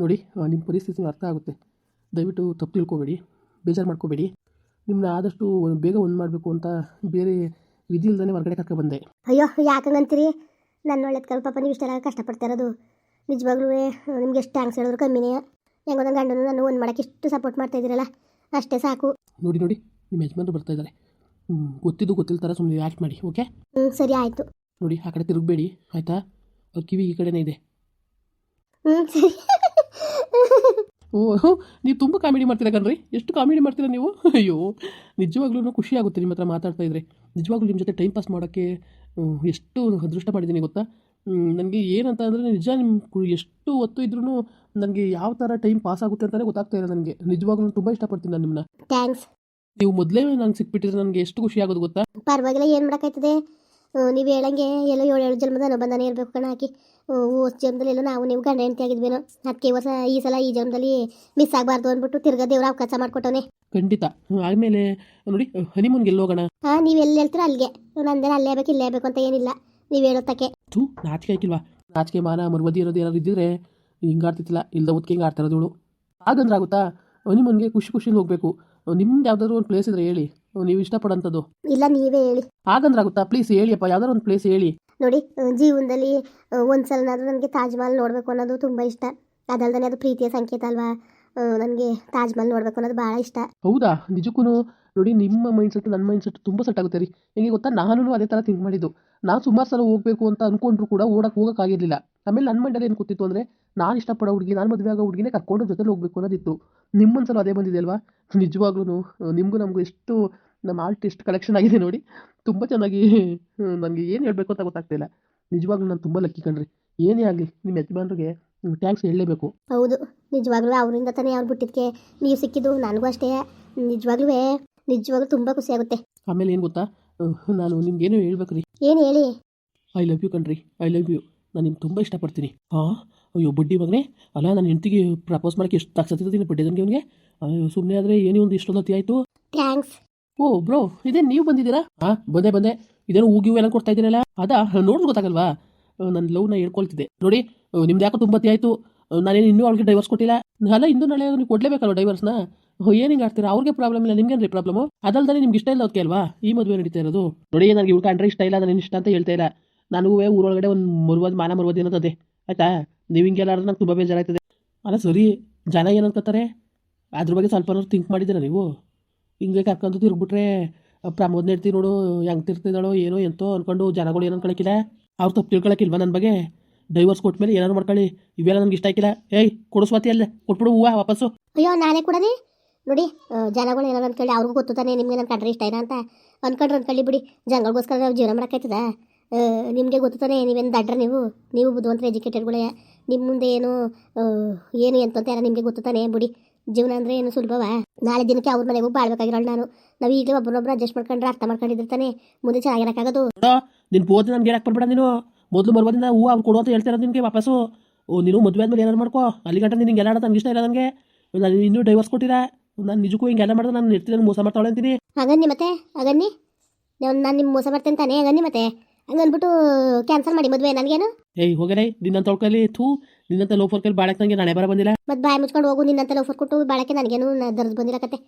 ನೋಡಿ ನಿಮ್ಮ ಪರಿಸ್ಥಿತಿ ಅರ್ಥ ಆಗುತ್ತೆ. ದಯವಿಟ್ಟು ತಪ್ಪು ತಿಳ್ಕೊಬೇಡಿ ಬೇಜಾರು ಮಾಡ್ಕೋಬೇಡಿ. ನಿಮ್ಮನ್ನ ಆದಷ್ಟು ಬೇಗ ಒಂದು ಮಾಡಬೇಕು ಅಂತ ಬೇರೆ ವಿಧಿ ಇಲ್ದೇ ಹೊರಗಡೆ ಕರ್ಕೊ ಬಂದೆ. ಅಯ್ಯೋ ಯಾಕಂಗಂತೀರಿ ನನ್ನ ಒಳ್ಳೇದು ಕಲ್ ಪಾಪ ನೀವು ಇಷ್ಟೆಲ್ಲ ಕಷ್ಟಪಡ್ತಾ ಇರೋದು. ನಿಜವಾಗ್ಲೂ ನಿಮ್ಗೆ ಎಷ್ಟು ಥ್ಯಾಂಕ್ಸ್ ಹೇಳಿದ್ರು ಕಮ್ಮಿನೇ. ಹೆಂಗೋ ನನ್ನ ಗಂಡನು ನಾನು ಒಂದು ಮಾಡೋಕ್ಕೆ ಇಷ್ಟು ಸಪೋರ್ಟ್ ಮಾಡ್ತಾ ಇದ್ದೀರಲ್ಲ ಅಷ್ಟೇ ಸಾಕು. ನೋಡಿ ನೋಡಿ ನಿಮ್ಮ ಯಜಮಾನ್ರು ಬರ್ತಾ ಇದ್ದಾರೆ. ಹ್ಞೂ ಗೊತ್ತಿದ್ದು ಗೊತ್ತಿಲ್ಲ ಥರ ಸುಮ್ಮನೆ ಆ್ಯಕ್ಟ್ ಮಾಡಿ ಓಕೆ ಹ್ಞೂ ಸರಿ ಆಯಿತು. ನೋಡಿ ಆ ಕಡೆ ತಿರುಗಬೇಡಿ ಆಯಿತಾ? ಅವ್ರ ಕಿವಿ ಈ ಕಡೆನೇ ಇದೆ. ಹ್ಞೂ ಸರಿ. ಓ ನೀವು ತುಂಬ ಕಾಮಿಡಿ ಮಾಡ್ತೀರಾ ಕಣ್ರಿ? ಎಷ್ಟು ಕಾಮಿಡಿ ಮಾಡ್ತೀರಾ ನೀವು? ಅಯ್ಯೋ ನಿಜವಾಗ್ಲೂ ಖುಷಿ ಆಗುತ್ತೆ ನಿಮ್ಮ ಹತ್ರ ಮಾತಾಡ್ತಾ ಇದ್ರೆ. ನಿಜವಾಗ್ಲೂ ನಿಮ್ಮ ಜೊತೆ ಟೈಮ್ ಪಾಸ್ ಮಾಡೋಕ್ಕೆ ಎಷ್ಟು ಅದೃಷ್ಟ ಮಾಡಿದ್ದೀನಿ ಗೊತ್ತಾ? ನನಗೆ ಏನಂತ ಅಂದರೆ ನಿಜ ನಿಮ್ಮ ಎಷ್ಟು ಹೊತ್ತು ಇದ್ರೂ ನನಗೆ ಯಾವ ಥರ ಟೈಮ್ ಪಾಸ್ ಆಗುತ್ತೆ ಅಂತಲೇ ಗೊತ್ತಾಗ್ತಾ ಇಲ್ಲ ನನಗೆ. ನಿಜವಾಗ್ಲೂ ತುಂಬ ಇಷ್ಟಪಡ್ತೀನಿ ನಾನು ನಿಮ್ಮನ್ನ ಥ್ಯಾಂಕ್ಸ್ ನೀವು ಮೊದಲೇ ನಂಗೆ ಸಿಕ್ಬಿಟ್ಟಿದ್ರೆ ನನಗೆ ಎಷ್ಟು ಖುಷಿ ಆಗೋದು ಗೊತ್ತಾ? ಪರವಾಗಿಲ್ಲ ಏನು ಮಾಡೋಕ್ಕಾಯ್ತದೆ? ನೀವು ಹೇಳಂಗೆ ಎಲ್ಲ ಏಳು ಏಳು ಜನ್ಮದ ಬಂದಾನೆ ಇರಬೇಕು ಕಣ ಹಾಕಿ. ಹೋದ ಜನ್ಮದಲ್ಲಿ ಎಲ್ಲ ನಾವು ನೀವು ಗಂಡ ಹೆಂಡತಿ ಆಗಿದ್ವೇನೋ. ಅದಕ್ಕೆ ವರ್ಷ ಈ ಸಲ ಈ ಜನ್ಮದಲ್ಲಿ ಮಿಸ್ ಆಗಬಾರ್ದು ಅಂದ್ಬಿಟ್ಟು ತಿರ್ಗಾ ದೇವ್ರ ಅವಕಾಶ ಮಾಡ್ಕೊಟ್ಟವನೆ. ಖಂಡಿತ. ಆಮೇಲೆ ನೋಡಿ ಹನಿಮೂನ್ಗೆ ಎಲ್ಲೋಗೋಣ ಹಾ ನೀವು ಎಲ್ಲಿ ಹೇಳ್ತೀರ ಅಲ್ಲಿಗೆ. ನಂದೇನ ಅಲ್ಲೇ ಬೇಕು ಇಲ್ಲೇ ಬೇಕು ಅಂತ ಏನಿಲ್ಲ. ನೀವು ಹೇಳೋತಕ್ಕೆ ಥೂ ನಾಚಿಕೆ ಹಾಕಿಲ್ವಾ ನಾಚಿಕೆ ಮಾನ ಮರುವದಿ ಇರೋದು ಏನಾದ್ರು ಇದ್ದಿದ್ರೆ ಹಿಂಗಾಡ್ತಿತ್ತಿಲ್ಲ ಇಲ್ದ ಹೊತ್ತಿಗೆ ಹಿಂಗೆ ಆಡ್ತಾ ಇರೋದು ಹಾಗಂದ್ರೆ ಆಗುತ್ತಾ? ಹನಿಮೂನ್ಗೆ ಖುಷಿ ಖುಷಿಲಿ ಹೋಗಬೇಕು. ನಿಮ್ದು ಯಾವ್ದಾದ್ರು ಒಂದು ಪ್ಲೇಸ್ ಇದ್ರೆ ಹೇಳಿ. ನೀವು ಇಷ್ಟಪಡೋಂಥದ್ದು. ಇಲ್ಲ ನೀವೇ ಹೇಳಿ. ಹಾಗಂದ್ರೆ ಆಗುತ್ತಾ? ಪ್ಲೀಸ್ ಹೇಳಿಯಪ್ಪ ಯಾವ್ದಾದ್ರು ಒಂದು ಪ್ಲೇಸ್ ಹೇಳಿ. ನೋಡಿ ಜೀವನದಲ್ಲಿ ಒಂದು ಸಲನಾದರೂ ನನಗೆ ತಾಜ್ ಮಹಲ್ ನೋಡಬೇಕು ಅನ್ನೋದು ತುಂಬ ಇಷ್ಟ. ಅದಲ್ದೇ ಅದು ಪ್ರೀತಿಯ ಸಂಕೇತ ಅಲ್ವಾ? ನನಗೆ ತಾಜ್ ಮಹಲ್ ನೋಡಬೇಕು ಅನ್ನೋದು ಭಾಳ ಇಷ್ಟ. ಹೌದಾ? ನಿಜಕ್ಕೂ ನೋಡಿ, ನಿಮ್ಮ ಮೈಂಡ್ ಸೆಟ್ ನನ್ನ ಮೈಂಡ್ ಸೆಟ್ ತುಂಬ ಸೆಟ್ ಆಗುತ್ತೆ ರೀ. ಹೆಂಗೆ ಗೊತ್ತಾ? ನಾನು ಅದೇ ಥರ ಥಿಂಕ್ ಮಾಡಿದ್ದು. ನಾನು ಸುಮಾರು ಸಲ ಹೋಗಬೇಕು ಅಂತ ಅಂದ್ಕೊಂಡ್ರು ಕೂಡ ಓಡಕ್ಕೆ ಹೋಗೋಕ್ಕಾಗಿರಲಿಲ್ಲ ಆಮೇಲೆ ನನ್ನ ಮೈಂಡಲ್ಲಿ ಏನು ಕೂತಿತ್ತು ಅಂದರೆ, ನಾನು ಇಷ್ಟಪಡೋ ಹುಡುಗಿ, ನಾನು ಮದುವೆ ಆಗೋ ಹುಡುಗಿನೇ ಕರ್ಕೊಂಡು ಜೊತೆಲಿ ಹೋಗಬೇಕು ಅನ್ನೋದಿತ್ತು. ನಿಮ್ಮೊಂದ್ಸಲ ಅದೇ ಬಂದಿದೆ ಅಲ್ವಾ? ನಿಜವಾಗ್ಲೂ ನಿಮಗೂ ನಮಗೂ ಎಷ್ಟು ನಮ್ಮ ಆರ್ಟಿಸ್ಟ್ ಕಲೆಕ್ಷನ್ ಆಗಿದೆ ನೋಡಿ. ತುಂಬ ಚೆನ್ನಾಗಿ ನನಗೆ ಏನು ಹೇಳಬೇಕು ಅಂತ ಗೊತ್ತಾಗ್ತಿಲ್ಲ. ನಿಜವಾಗ್ಲೂ ನಾನು ತುಂಬ ಲಕ್ಕಿ ಕಣ್ರಿ. ಏನೇ ಆಗಲಿ ನಿಮ್ಮ ಯಜಮಾನ್ರಿಗೆ ಟ್ಯಾಂಕ್ಸ್ ಹೇಳಲೇಬೇಕು. ಹೌದು ನಿಜವಾಗ್ಲೂ ಅವರಿಂದ ತಾನೇ ಅವ್ರು ಬಿಟ್ಟಿದ್ದಕ್ಕೆ ನೀವು ಸಿಕ್ಕಿದ್ದು ನನಗೂ ಅಷ್ಟೇ. ನಿಜವಾಗ್ಲೂ ನಿಜವಾಗ್ಲೂ ತುಂಬ ಖುಷಿ ಆಗುತ್ತೆ. ಆಮೇಲೆ ಏನು ಗೊತ್ತಾ? ನಾನು ನಿಮ್ಗೇನು ಹೇಳ್ಬೇಕು ರೀ ಏನು ಹೇಳಿ? ಐ ಲವ್ ಯು ಕಣ್ರಿ ಐ ಲವ್ ಯು ನಾನು ನಿಮ್ಗೆ ತುಂಬ ಇಷ್ಟಪಡ್ತೀನಿ. ಹಾಂ ಅಯ್ಯೋ ಬಡ್ಡಿ ಮಗನೇ. ಅಲ್ಲ ನನ್ನ ಹೆಂಡತಿಗೆ ಪ್ರಪೋಸ್ ಮಾಡೋಕ್ಕೆ ಎಷ್ಟು ತಾಕ್ಸತ್ತಿದ್ದೀನಿ ಬಡ್ಡಿ ನನಗೆ ಅವನಿಗೆ. ಸುಮ್ಮನೆ ಆದರೆ ಏನೇ ಒಂದು ಇಷ್ಟೊಂದು ಆಯಿತು. ಥ್ಯಾಂಕ್ಸ್ ಓ, ಬ್ರೋ ಇದೇ ನೀವು ಬಂದಿದ್ದೀರಾ? ಹಾ ಬಂದೆ ಬಂದೆ. ಇದೇನು ಹೂಗಿ ಎಲ್ಲ ಕೊಡ್ತಾ ಇದ್ದೀರಲ್ಲ? ಅದಾ? ನೋಡಿದ್ರು ಗೊತ್ತಾಗಲ್ವಾ? ನನ್ನ ಲವ್ನ ಹೇಳ್ಕೊಳ್ತಿದ್ದೆ. ನೋಡಿ ನಿಮ್ದು ಯಾಕೋ ತುಂಬ ಆಯಿತು? ನಾನೇನು ಇನ್ನೂ ಅವ್ಳಿಗೆ ಡೈವರ್ಸ್ ಕೊಟ್ಟಿಲ್ಲ? ಅಲ್ಲ ಇಂದು ನಾಳೆ ನೀವು ಕೊಡಲೇಬೇಕಲ್ವ ಡೈವರ್ಸ್ನ ಏನು ಹಿಂಗೆ ಆಡ್ತೀರಾ? ಅವ್ರಿಗೆ ಪ್ರಾಬ್ಲಮ್ ಇಲ್ಲ ನಿಮ್ಗೇನು ಪ್ರಾಬ್ಲಮು ಅದಲ್ದೇ ನಿಮ್ಗೆ ಇಷ್ಟ ಇಲ್ಲ ಅದಕ್ಕೆ ಅಲ್ವಾ? ಈ ಮದುವೆ ನಡೀತಾ ಇರೋದು. ನೋಡಿ ನನಗೆ ಇವ್ಳು ಕಂಡ್ರೆ ಇಷ್ಟ ಇಲ್ಲ ನಾನು ಇಷ್ಟ ಅಂತ ಹೇಳ್ತಾ ಇಲ್ಲ. ನನಗೂ ಊರೊಳಗಡೆ ಒಂದು ಮರುವಾದ ಮಾನ ಮರುವಾದ ಏನಂತದೆ ಆಯ್ತಾ? ನೀವು ಹಿಂಗೆಲ್ಲ ಆಡಿದ್ರೆ ನಂಗೆ ತುಂಬ ಬೇಜಾರಾಗ್ತದೆ. ಅಲ್ಲ, ಸರಿ. ಜನ ಏನು ಅದ್ರ ಬಗ್ಗೆ ಸ್ವಲ್ಪ ಥಿಂಕ್ ಮಾಡಿದ್ದೀರಾ ನೀವು? ಹಿಂಗೆ ಕರ್ಕೊಂಡು ತಿರುಗ್ಬಿಟ್ರೆ ಪ್ರಮೋದ್ ನೆಡ್ತಿ ನೋಡು, ಹೆಂಗೆ ತಿರ್ತಿದ್ದಾಳೋ ಏನೋ ಎಂತೋ ಅಂದ್ಕೊಂಡು ಜನಗಳು ಏನೋ ಅನ್ಕೊಳಕಿಲ್ಲ. ಅವ್ರು ತಪ್ಪು ತಿಳ್ಕೊಳಕಿಲ್ವಾ ನನ್ನ ಬಗ್ಗೆ? ಡೈವರ್ಸ್ ಕೊಟ್ಮೇಲೆ ಏನಾದ್ರು ಮಾಡ್ಕೊಳ್ಳಿ. ಇವೆಲ್ಲ ನನಗೆ ಇಷ್ಟ ಆಗಿಲ್ಲ. ಏಯ್ ಕೊಡಿಸ್ವಾತಿ ಅಲ್ಲೇ. ಕೊಟ್ಬಿಡು ಹೂವು ವಾಪಸ್ಸು. ಅಯ್ಯೋ, ನಾನೇ ಕೊಡದಿ? ನೋಡಿ ಜನಗಳು ಏನಾರು ಅನ್ಕೊಳ್ಳಿ ಅವ್ರಿಗೂ ಗೊತ್ತು ನಿಮಗೆ ನನ್ನ ಕಂಡ್ರೆ ಇಷ್ಟ ಇಲ್ಲ ಅಂತ. ಅನ್ಕೊಂಡ್ರೆ ಅನ್ಕೊಳ್ಳಿ ಬಿಡಿ. ಜನಗಳಿಗೋಸ್ಕರ ನಾವು ಜೀವನ ಮಾಡೋಕ್ಕಾಯ್ತದ? ನಿಮಗೆ ಗೊತ್ತು ನೀವೇನು ದಡ್ರ ನೀವು? ನೀವು ಬುದ್ಧಿವಂತರ ಎಜುಕೇಟೆಡ್ಗಳೇ ನಿಮ್ಮ ಮುಂದೆ ಏನು ಏನು ಎಂತ ನಿಮಗೆ ಗೊತ್ತು ಬಿಡಿ. ಜೀವನ ಅಂದರೆ ಏನು ಸುಲಭವ? ನಾಳೆ ದಿನಕ್ಕೆ ಅವ್ರ ಮನೆಗೂ ಬಾಳ್ಬೇಕಾಗಿರೋಳು ನಾನು. ನಾವು ಈಗಲೇ ಒಬ್ಬರೊಬ್ಬರು ಅಡ್ಜಸ್ಟ್ ಮಾಡ್ಕೊಂಡ್ರೆ ಅರ್ಥ ಮಾಡ್ಕೊಂಡಿದ್ರೆ ತಾನೇ. ಮುಂದೆ ಚೆನ್ನಾಗಿರಕ್ಕಾಗದು ನಿನ್ ನಿನ್ನ ನಮ್ಗೆ ಹೇಳಕ್ಕೆ ಬರ್ಬೇಡ ನೀನು. ಮೊದಲು ಬರ್ಬೋದಿಂದ ಹೂವು ಅವ್ರು ಕೊಡು ಅಂತ ಹೇಳ್ತಿರೋದು ನಿನಗೆ ವಾಪಸ್ಸು. ಓ ನೀನು ಮದುವೆ ಆದ್ಮೇಲೆ ಏನಾರು ಮಾಡ್ಕೋ. ಅಲ್ಲಿ ಗಂಟ ನಿನಗೆ ಎಲ್ಲ ನನಗೆ ಇಷ್ಟ ಇಲ್ಲ ನನಗೆ ನಾನು ಇನ್ನೂ ಡೈವರ್ಸ್ ಕೊಟ್ಟಿರ ನಾನು ನಿಜಕ್ಕೂ ಹಿಂಗೆಲ್ಲ ಮಾಡಿದ್ರೆ ನಾನು ಇರ್ತೀನಿ ಮೋಸ ಮಾಡ್ತಾಳೆ ಅಂತೀನಿ. ಹಾಗನ್ನಿ ಮತ್ತೆ ಹಾಗನ್ನಿ ನಾನು ನಿಮ್ಮ ಮೋಸ ಮಾಡ್ತೇನೆ ತಾನೇ ಹಾಗನ್ನಿ ಮತ್ತೆ. ಹಂಗನ್ಬಿಟ್ಟು ಕ್ಯಾನ್ಸಲ್ ಮಾಡಿ ಮದುವೆ ನನಗೇನು? ಏಯ್ ಹೋಗಲೇ ನಿನ್ನಂತ ತೊಳ್ಕಲ್ಲಿ ಥೂ ನಿನ್ನಂತ ಲೋಫರ್ಕಲ್ಲಿ ಬಾಳಕ್ಕೆ ನನಗೆ ನಾಳೆ ಬರ ಬಂದಿಲ್ಲ. ಮತ್ತೆ ಬಾಯಿ ಮುಚ್ಕೊಂಡು ಹೋಗು ನಿನ್ನಂತ ಲೋಫರ್ ಕೊಟ್ಟು ಬಾಳಕ್ಕೆ ನನಗೇನು ದರ್ದು ಬಂದಿರಕತ್ತೆ.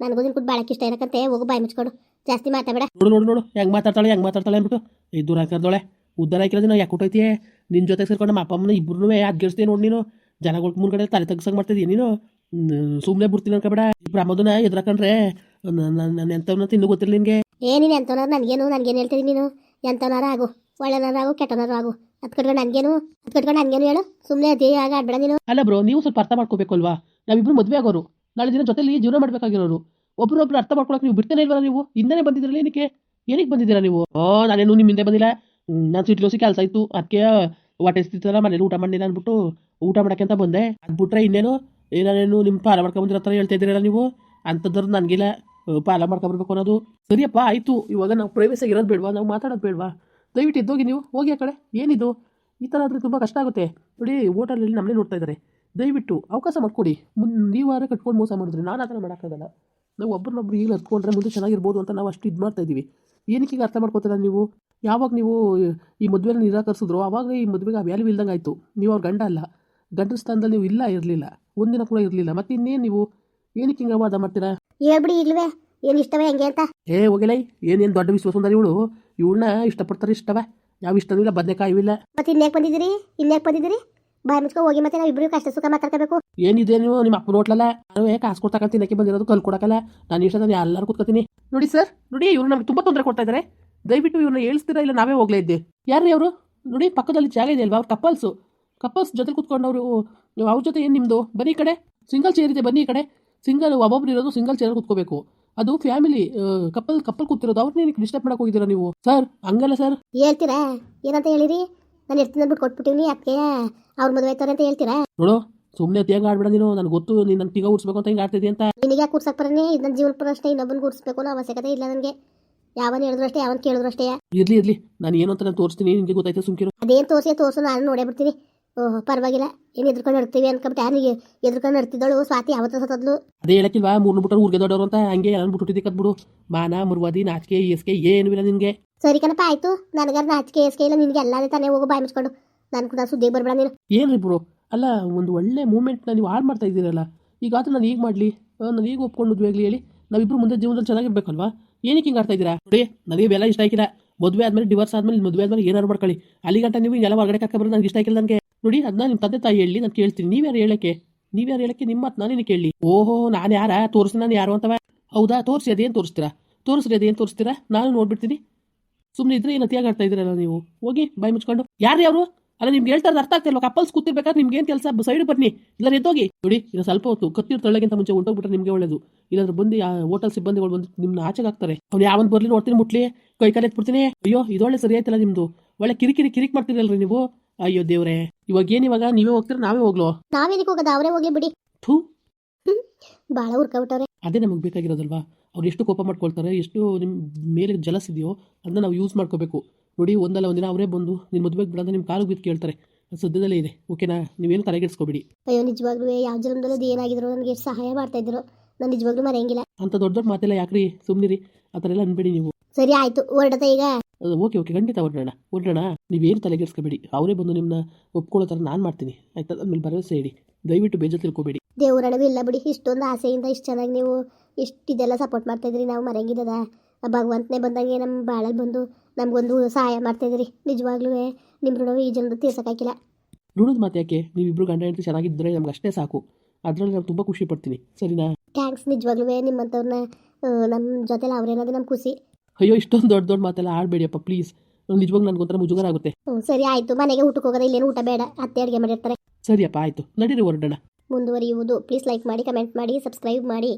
ನನಗೂ ನಿನ್ ಕೊಟ್ಟು ಬಾಳಕ್ಕೆ ಇಷ್ಟ ಇರಕತ್ತೆ. ಹೋಗು ಬಾಯಿ ಮುಚ್ಕೊಂಡು. ಜಾಸ್ತಿ ಮಾತಾಡಬೇಡ. ನೋಡು ನೋಡು ನೋಡು ಹೆಂಗ್ ಮಾತಾಡ್ತಾಳೆ ಹೆಂಗ್ ಮಾತಾಡ್ತಾಳೆ ಅಂದ್ಬಿಟ್ಟು. ಈ ದೂರ ಹಾಕಿರ್ದೋಳೆ ಉದ್ದಾರ ಹಾಕಿರೋದು ನಾವು ಯಾಕೆ ಕೊಟ್ಟೈತಿ ನಿನ್ನ ಜೊತೆ ಸೇರ್ಕೊಂಡು ನಮ್ಮ ಅಪ್ಪ ಅಮ್ಮನ ಇಬ್ಬರೂ ಅದ್ಗೆಡ್ಸ್ತೀಯ ನೋಡಿ ನೀನು? ಜನಗಳ ಮುಂದ್ಗಡೆ ತಲೆ ತಗ್ಸಂಗೆ ಮಾಡ್ತಿದ್ದೀನಿ ನೀನು? ಸುಮ್ಮನೆ ಬಿಡ್ತೀನಿ ಅನ್ಕೋಬೇಡ. ಈ ಪ್ರಮೋದನ ಎದುರಾಕೊಂಡ್ರೆ ನನ್ನ ಎಂಥವ್ನ ತಿನ್ನು ಗೊತ್ತಿಲ್ಲ ನಿನಗೆ. ಏ ನೀನು ಎಂತವನಾರು ನನಗೇನು? ನನಗೇನು ಹೇಳ್ತೀನಿ ನೀನು? ಆಗು ಕೆಟ್ಟನಾರು ಆಗು ಅದು ಕಟ್ಕೊಂಡು ಹಂಗೇನು, ಅದು ಕಟ್ಕೊಂಡು ನನಗೇನು ಹೇಳು ಸುಮ್ಮನೆ ಅದೇ ಆಗ ಆಡ್ಬೇಡ ನೀನು. ಅಲ್ಲ ಬ್ರೋ, ನೀವು ಸ್ವಲ್ಪ ಅರ್ಥ ಮಾಡ್ಕೋಬೇಕು ಅಲ್ವಾ ನಾವಿಬ್ರು ಮದುವೆ ಆಗೋರು. ನಾಳೆ ದಿನ ಜೊತೆಲಿ ಜೀವನ ಮಾಡಬೇಕಾಗಿರೋರು. ಒಬ್ರೊಬ್ರು ಅರ್ಥ ಮಾಡ್ಕೊಳಕ್ಕೆ ನೀವು ಬಿಡ್ತಾನೆ ಇಲ್ವಲ್ಲ ನೀವು? ಹಿಂದೆ ಬಂದಿದ್ರಲ್ಲ ಏನಕ್ಕೆ? ಏನಕ್ಕೆ ಬಂದಿದ್ದೀರಾ ನೀವು? ಓ, ನಾನೇನು ನಿಮ್ಮ ಹಿಂದೆ ಬಂದಿಲ್ಲ. ನಾನು ಸಿಟ್ಲೋಸಿ ಕೆಲಸ ಇತ್ತು. ಅದಕ್ಕೆ ಹೊಟ್ಟೆ ಸ್ಥಿತಿ ಮನೇಲಿ ಊಟ ಮಾಡಿಲ್ಲ ಅಂದ್ಬಿಟ್ಟು ಊಟ ಮಾಡೋಕ್ಕೆ ಅಂತ ಬಂದೆ. ಅದು ಇನ್ನೇನು ಏನೇನು ನಿಮ್ಮ ಪಾಲ ಮಾಡ್ಕೊಂಡ್ಬಂದಿರೋ ಥರ ಹೇಳ್ತಾ ಇದ್ದೀರಲ್ಲ ನೀವು? ಅಂಥದ್ದು ನನಗಿಲ್ಲ. ಪಾಲ ಮಾಡ್ಕೊಬರ್ಬೇಕು ಅನ್ನೋದು. ಸರಿಯಪ್ಪ, ಆಯಿತು. ಇವಾಗ ನಾವು ಪ್ರೈವೇಸಿಯಾಗಿ ಇರೋದು ಬೇಡವಾ? ನಾವು ಮಾತಾಡೋದು ಬೇಡವಾ? ದಯವಿಟ್ಟು ಇದ್ದೋಗಿ ನೀವು. ಹೋಗಿ ಆ ಕಡೆ. ಏನಿದು? ಈ ಥರ ಆದರೆ ತುಂಬ ಕಷ್ಟ ಆಗುತ್ತೆ. ನೋಡಿ ಹೋಟೆಲಲ್ಲಿ ನಮ್ಮನ್ನೇ ನೋಡ್ತಾ ಇದ್ದಾರೆ ದಯವಿಟ್ಟು ಅವಕಾಶ ಮಾಡಿಕೊಡಿ. ನೀವು ನೀವಾರ ಕಟ್ಕೊಂಡು ಮೋಸ ಮಾಡಿದ್ರೆ. ನಾನು ಆ ಥರ ಮಾಡೋಕ್ಕಾಗಲ್ಲ. ನಾವು ಒಬ್ಬರನ್ನೊಬ್ರು ಈಗ ಹತ್ಕೊಂಡ್ರೆ ಮುಂದೆ ಚೆನ್ನಾಗಿರ್ಬೋದು ಅಂತ ನಾವು ಅಷ್ಟು ಇದು ಮಾಡ್ತಾ ಇದ್ದೀವಿ. ಏನಕ್ಕೆ ಈಗ ಅರ್ಥ ಮಾಡ್ಕೋತೀರ ನೀವು? ಯಾವಾಗ ನೀವು ಈ ಮದುವೆನ ನಿರಾಕರಿಸಿದ್ರು ಆವಾಗ ಈ ಮದುವೆಗೆ ಆ ವ್ಯಾಲ್ಯೂ ಇಲ್ದಂಗೆ ಆಯಿತು. ನೀವು ಅವ್ರ ಗಂಡ ಅಲ್ಲ. ಗಂಡನ ಸ್ಥಾನದಲ್ಲಿ ನೀವು ಇಲ್ಲ ಇರಲಿಲ್ಲ. ಒಂದಿನ ಕೂಡ ಇರಲಿಲ್ಲ. ಮತ್ತೆ ಇನ್ನೇನು ನೀವು? ಏನಕ್ಕೆ ಹಿಂಗೆ ವಾದ ಮಾಡ್ತೀರಾ? ಹೇಳ್ಬಿಡಿ ಇಲ್ವೇ? ಏನು ಇಷ್ಟವೇ ಹೆಂಗೆ ಅಂತ? ಏ ಹೋಗಿಲ್ಲ ಏನೇನು ದೊಡ್ಡ ವಿಶ್ವಾಸ ಇವಳು? ಇವಳನ್ನ ಇಷ್ಟಪಡ್ತಾರೆ ಇಷ್ಟವ. ಯಾವ ಇಷ್ಟನೂ ಇಲ್ಲ ಬದನೆಕಾಯಿ ಇಲ್ಲ. ಮತ್ತೆ ಇನ್ಯಾಕೆ ಬಂದಿದ್ದೀರಿ? ಇನ್ಯಾಕೆ ಬಂದಿದ್ದೀರಿ? ಬಾಯಿ ಮುಚ್ಕೊ ಹೋಗಿ ಮತ್ತೆ ನಾವು ಇಬ್ಬರಿಗೂ ಕಷ್ಟ ಸುಖ ಮಾತಾಡ್ಕೋಬೇಕು. ಏನಿದೆ ನೀವು? ನಿಮ್ಮ ಅಪ್ಪನ ಹೋಟ್ಲಲ್ಲ? ನಾನು ಕಾಸು ಕೊಡ್ತಕ್ಕಂತ ತಿನ್ನಕ್ಕೆ ಬಂದಿರೋದು? ಕಲ್ ಕೊಡಕಲ್ಲ ನಾನು ಇಷ್ಟ ನಾನು ಎಲ್ಲರೂ ಕೂತ್ಕೊತೀನಿ. ನೋಡಿ ಸರ್ ನೋಡಿ ಇವ್ರು ನಮ್ಗೆ ತುಂಬ ತೊಂದರೆ ಕೊಡ್ತಾ ಇದ್ದಾರೆ ದಯವಿಟ್ಟು ಇವ್ರನ್ನ ಹೇಳ್ತೀರಾ ಇಲ್ಲ? ನಾವೇ ಹೋಗ್ಲೇ ಇದ್ದೆ. ಯಾರು ಅವರು? ನೋಡಿ ಪಕ್ಕದಲ್ಲಿ ಜಾಗ ಇದೆ ಅಲ್ವಾ? ಅವ್ರು ಕಪಲ್ಸು ಕಪಲ್ಸ್ ಜೊತೆ ಕೂತ್ಕೊಂಡವರು ಅವ್ರ ಜೊತೆ ಏನು ನಿಮ್ಮದು ಬನ್ನಿ ಈ ಕಡೆ? ಸಿಂಗಲ್ ಚೇರ್ ಇದೆ ಬನ್ನಿ ಈ ಕಡೆ. ಸಿಂಗಲ್ ಒಬ್ಬೊಬ್ರು ಇರೋದು ಸಿಂಗಲ್ ಚೇರ್ ಕೂತ್ಕೋಬೇಕು. ಅದು ಫ್ಯಾಮಿಲಿ ಕಪ್ಪಲ್ ಕಪ್ಪಲ್ ಕೂತಿರೋದು. ಅವ್ರನ್ನ ಏನಕ್ಕೆ ಡಿಸ್ಟರ್ಬ್ ಮಾಡಕ್ ಹೋಗಿದ್ದೀರಾ ನೀವು? ಸರ್ ಹಂಗಲ್ಲ ಸರ್ ಹೇಳ್ತೀರಾ? ಏನಂತ ಹೇಳಿರಿ? ನಾನು ಎಷ್ಟು ಬಿಟ್ಟು ಕೊಟ್ಬಿಟ್ಟಿವ್ನಿ ಅದಕ್ಕೆ ಅವ್ರ ಮದುವೆ ಆಯ್ತಾರೆ ಅಂತ ಹೇಳ್ತೀರಾ? ನೋಡು ಸುಮ್ಮನೆ ತೇಗ ಆಡ್ಬೇಡ ನೀನು. ನನಗೆ ಗೊತ್ತು ನೀನು ನನ್ನ ತೀಗ ಉಡ್ಸ್ಬೇಕು ಅಂತ ಹಿಂಗೆ ಆಡ್ತಿದ್ದೆ ಅಂತ. ನಿನಗೆ ಯಾಕೆ ಕೂರ್ಸಕ್ ಬರನೇ ಇದು ನನ್ನ ಜೀವನ ಪ್ರಶ್ನೆ ಇನ್ನೊಬ್ಬನ ಕೂರಿಸ್ಬೇಕು ಅನ್ನೋ ಅವಶ್ಯಕತೆ ಇಲ್ಲ ನನಗೆ. ಯಾವನ್ ಹೇಳಿದ್ರು ಅಷ್ಟೇ ಯಾವನ್ ಕೇಳಿದ್ರು ಅಷ್ಟೇ. ಇರ್ಲಿ ಇರ್ಲಿ. ನಾನು ಏನು ಅಂತ ನಾನು ತೋರಿಸ್ತೀನಿ ನಿಮಗೆ ಗೊತ್ತಾಯ್ತು ಸುಮ್ಕಿರು. ಅದೇನು ತೋರಿಸಿ ತೋರಿಸು ನಾನು ನೋಡೇ ಬಿಡ್ತೀನಿ. ಓಹ್ ಪರವಾಗಿಲ್ಲ. ಏನು ಎದುರ್ಕೊಂಡು ಇರ್ತೀವಿ ಅನ್ಕೊಂಬಿಟ್ಟು ಯಾರಿಗೆ ಎದುರ್ಕೊಂಡು ಇರ್ತಿದ್ದಳು ಸ್ವಾತಿ ಯಾವತ್ತ ಸತ್ತದ್ಲು. ಅದೇ ಹೇಳಕ್ಕಿಲ್ವಾ ಮೂರ್ನ ಬಿಟ್ಟರು ಊರಿಗೆ ದೊಡ್ಡವರು ಅಂತ. ಹಂಗೆ ಎಲ್ಲ ಬಿಟ್ಟು ಕದ್ಬಿಡು. ಮಾನ ಮುರ್ವಾದಿ ನಾಚಿಕೆ ಈಸ್ಕೆ ಏನು ಇಲ್ಲ ನಿನಗೆ. ಸರಿ ಕಣಪ್ಪ ಆಯ್ತು. ನನಗಾರ ನಾಚಿಕೆ ಏಸ್ಕೆ ಇಲ್ಲ ನಿನಗೆ. ಎಲ್ಲದೇ ತಾನೇ ಹೋಗು ಬಾಯ್ ಮುಚ್ಕೊಂಡು. ನಾನು ಕೂಡ ಸುದ್ದಿ ಬರ್ಬೇಡ ನೀನು. ಏನ್ರಿ ಬ್ರೋ? ಅಲ್ಲ ಒಂದು ಒಳ್ಳೆ ಮೂಮೆಂಟ್ನ ನೀವು ಹಾಳು ಮಾಡ್ತಾ ಇದ್ದೀರಲ್ಲ. ಈಗ ಆದ್ರೆ ನಾನು ಈಗ ಮಾಡ್ಲಿ? ನಾನು ಈಗ ಒಪ್ಕೊಂಡು ಮದುವೆ ಆಗಲಿ ಹೇಳಿ? ನಾವಿಬ್ರು ಮುಂದೆ ಜೀವನದಲ್ಲಿ ಚೆನ್ನಾಗಿರ್ಬೇಕಲ್ವಾ? ಏನಕ್ಕೆ ಹಿಂಗೆ ಆಡ್ತಾ ಇದ್ದೀರಾ? ನೋಡಿ ನನಗೆ ಬೆಲ್ಲ ಇಷ್ಟ ಆಗಿಲ್ಲ. ಮದುವೆ ಆದ್ಮೇಲೆ ಡಿವರ್ಸ್ ಆದ್ಮೇಲೆ ಮದುವೆ ಆದ್ಮೇಲೆ ಏನಾರು ಮಾಡ್ಕೊಳ್ಳಿ. ಅಲ್ಲಿಗಂಟ ನೀವು ಹಿಂಗೆಲ್ಲ ಹೊರಗಡೆ ಬರೋ ನನಗೆ ಇಷ್ಟ ಆಗಿಲ್ಲ ನನಗೆ. ನೋಡಿ ಅದನ್ನ ನಿಮ್ಮ ತಂದೆ ತಾಯಿ ಹೇಳಿ, ನಾನು ಕೇಳ್ತೀನಿ. ನೀವ್ಯಾರು ಹೇಳಕ್ಕೆ? ನೀವ್ಯಾರು ಹೇಳಕ್ಕೆ? ನಿಮ್ಮ ಮಾತು ನಾನೇನು ಕೇಳಿ ಓಹೋ, ನಾನು ಯಾರ? ತೋರಿಸಿ ನಾನು ಯಾರು ಅಂತವ? ಹೌದಾ? ತೋರಿಸಿ, ಅದೇನು ತೋರಿಸ್ತೀರಾ? ತೋರಿಸ್ರಿ, ಅದೇನು ತೋರಿಸ್ತೀರಾ? ನಾನು ನೋಡ್ಬಿಡ್ತೀನಿ. ಸುಮ್ಮನೆ ಇದ್ರೆ ಏನು ಅತಿಯಾಗಿ ಇದ್ರಲ್ಲ ನೀವು? ಹೋಗಿ, ಬಾಯಿ ಮುಚ್ಕೊಂಡು. ಯಾರು ಯಾರು ಅಲ್ಲ, ನಿಮ್ಗೆ ಹೇಳ್ತಾ ಇರೋದು ಅರ್ಥ ಆಗ್ತಿಲ್ವ ಕಪ್ಪಲ್ಸ್ ಕೂತಿರ್ಬೇಕಾದ್ರೆ ನಿಮ್ಗೆ ಏನು ಕೆಲಸ ಸೈಡ್ ಬನ್ನಿ. ಇಲ್ಲ ಎದ್ದೋಗಿ. ನೋಡಿ, ಈಗ ಸ್ವಲ್ಪ ಹೊತ್ತು ಕತ್ತಿರ್ ತಳ್ಳಗಿಂತ ಮುಂಚೆ ಹೊಂಟೋಗ್ಬಿಟ್ರೆ ನಿಮಗೆ ಒಳ್ಳೇದು. ಇಲ್ಲಾಂದ್ರೆ ಬಂದು ಹೋಟೆಲ್ ಸಿಬ್ಬಂದಿಗಳು ಬಂದು ನಿಮ್ಮನ್ನ ಆಚೆಗೆ ಹಾಕ್ತಾರೆ. ಅವ್ನು ಯಾವನ್ ಬರ್ಲಿ ನೋಡ್ತೀನಿ ಮುಟ್ಲಿ. ಕೈ ಕಾಲು ಎತ್ಬಿಡ್ತೀನಿ ಅಯ್ಯೋ ಇದೊಳ್ಳೆ ಸರಿ ಆಯ್ತಲ್ಲ ನಿಮ್ದು? ಒಳ್ಳೆ ಕಿರಿಕಿರಿ, ಕಿರಿಕ್ ಮಾಡ್ತೀರಲ್ರಿ ನೀವು? ಅಯ್ಯೋ ದೇವ್ರೆ ಇವಾಗ ಏನ್ ಇವಾಗ? ನೀವೇ ಹೋಗ್ತೀರಾ ನಾವೇ ಹೋಗ್ಲೋ? ನಾವೇನಕ್ಕೆ ಹೋಗೋದು? ಅವರೇ ಹೋಗ್ಲಿ ಬಿಡಿ. ಥೂ. ಭಾಳ ಹುರ್ಕೊಬಿಟ್ಟವ್ರೆ ಅದೇ ನಮಗೆ ಬೇಕಾಗಿರೋದಲ್ವಾ? ಅವ್ರು ಎಷ್ಟು ಕೋಪ ಮಾಡ್ಕೊಳ್ತಾರೆ ಎಷ್ಟು ನಿಮ್ಮ ಮೇಲೆ ಜಲಸ್ ಇದೆಯೋ ಅದನ್ನ ನಾವು ಯೂಸ್ ಮಾಡ್ಕೋಬೇಕು. ನೋಡಿ ಒಂದಲ್ಲ ಒಂದಿನ ಅವರೇ ಬಂದು ನಿಮ್ಮ ಮದುವೆಗೆ ಬಿಡಂದ್ರೆ ನಿಮ್ಮ ಕಾಲು ಬಿದ್ದು ಕೇಳ್ತಾರೆ. ಅದು ಸದ್ಯದಲ್ಲೇ ಇದೆ. ಓಕೆನಾ? ನೀವೇನು ತಲೆಗೆಡ್ಸ್ಕೊಬೇಡಿ. ಅಯ್ಯೋ ನಿಜವಾಗ್ಲೂ ಯಾವ ಜನ್ಮದಲ್ಲಿ ಅದು ಏನಾಗಿದ್ರು ನನಗೆ ಎಷ್ಟು ಸಹಾಯ ಮಾಡ್ತಾ ಇದ್ರು. ನಾನು ನಿಜವಾಗ್ಲೂ ಮರೆಯಂಗಿಲ್ಲ. ಅಂತ ದೊಡ್ಡ ದೊಡ್ಡ ಮಾತೆಲ್ಲ ಯಾಕ್ರಿ ಸುಮ್ಮನಿರಿ ಆ ಥರ ಎಲ್ಲ ಅನ್ಬೇಡಿ ನೀವು. ಸರಿ ಆಯ್ತು ಹೊರಡತ ಈಗ. ಓಕೆ ಓಕೆ ಖಂಡಿತ ಹೊರಡೋಣ ಹೊರಡೋಣ. ನೀವೇನು ತಲೆಗೆಡಿಸ್ಕೋಬೇಡಿ ಅವರೇ ಬಂದು ನಿಮ್ಮನ್ನ ಒಪ್ಕೊಳ್ಳೋ ಥರ ನಾನು ಮಾಡ್ತೀನಿ. ಆಯ್ತಾ? ಆಮೇಲೆ ಭರವಸೆ ಇಡಿ ದಯವಿಟ್ಟು ಬೇಜ ತಿಳ್ಕೊಬೇಡಿ. ದೇವರಣವೂ ಇಲ್ಲ ಬಿಡಿ ಇಷ್ಟೊಂದು ಆಸೆಯಿಂದ ಇಷ್ಟು ಚೆನ್ನಾಗಿ ನೀವು ಇಷ್ಟಿದೆಲ್ಲ ಸಪೋರ್ಟ್ ಮಾಡ್ತಾ ಇದ್ರಿ ನಾವು ಮರೆಯಂಗಿದ್ದದ ಆ ಭಗವಂತನೇ ಬಂದಂಗೆ ನಮ್ಮ ಬಾಳಲ್ಲಿ ಬಂದು ನಮಗೊಂದು ಸಹಾಯ ಮಾಡ್ತಾ ಇದ್ರಿ. ನಿಜವಾಗ್ಲೂ ನಿಮ್ಮ ಋಣವು ಈ ಜನರು ತೀರ್ಸೋಕ್ಕಾಗಿಲ್ಲ ಋಣದ ಮಾತು ಯಾಕೆ? ನೀವಿಬ್ರು ಗಂಡ ಹೆಂಡತಿ ಚೆನ್ನಾಗಿದ್ದರೆ ನಮ್ಗೆ ಅಷ್ಟೇ ಸಾಕು. ಅದರಲ್ಲಿ ನಾನು ತುಂಬ ಖುಷಿ ಪಡ್ತೀನಿ. ಸರಿನಾ? ಥ್ಯಾಂಕ್ಸ್ ನಿಜವಾಗ್ಲೂ ನಿಮ್ಮಂಥವ್ರನ್ನ ನಮ್ಮ ಜೊತೆಲಿ ಅವ್ರೇನಾದ್ರೆ ನಮ್ಮ ಖುಷಿ. ಅಯ್ಯೋ ಇಷ್ಟೊಂದು ದೊಡ್ಡ ದೊಡ್ಡ ಮಾತೆಲ್ಲ ಆಡಬೇಡಿಯಪ್ಪ ಪ್ಲೀಸ್ ನಿಜವಾಗ ನನಗೊಂಥರ ಮುಜುಗರ ಆಗುತ್ತೆ. ಹ್ಞೂ ಸರಿ ಆಯ್ತು. ಮನೆಗೆ ಊಟಕ್ಕೆ ಹೋಗೋದ ಇಲ್ಲೇನು ಊಟ ಬೇಡ. ಅತ್ತೆ ಅಡುಗೆ ಮಾಡಿರ್ತಾರೆ. ಸರಿಯಪ್ಪ ಆಯ್ತು. ನಡೀರಿ ಹೊರಡೋಣ. ಮುಂದುವರಿಯುವುದು. ಪ್ಲೀಸ್ ಲೈಕ್ ಮಾಡಿ ಕಮೆಂಟ್ ಮಾಡಿ ಸಬ್ಸ್ಕ್ರೈಬ್ ಮಾಡಿ.